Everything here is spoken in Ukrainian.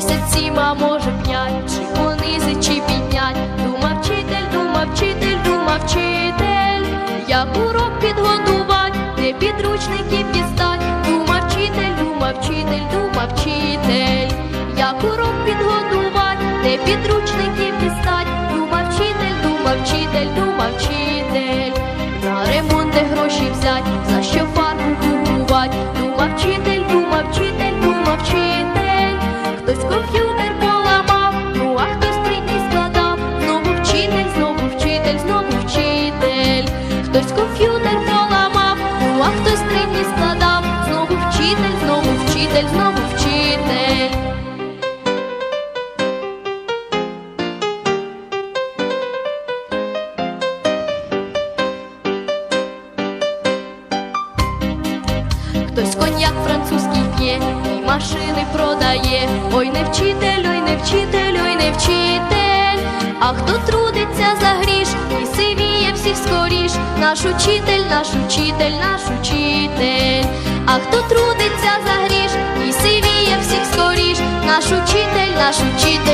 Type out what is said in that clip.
місяці, може жепнять, чи понизить, чи піднять. Думав вчитель, думав вчитель, Думав вчитель, як урок підготувать, де підручників дістать, дума вчитель, дума вчитель, дума вчитель, як урок підготувать, де підручників дістать. Вчитель, знову вчитель. Хтось коньяк французький п'є і машини продає. Ой, не вчитель, ой, не вчитель, ой, не вчитель. А хто трудиться за гріш і сивіє всіх скоріш. Наш учитель, наш учитель, наш учитель. А хто трудиться за гріш і сивіє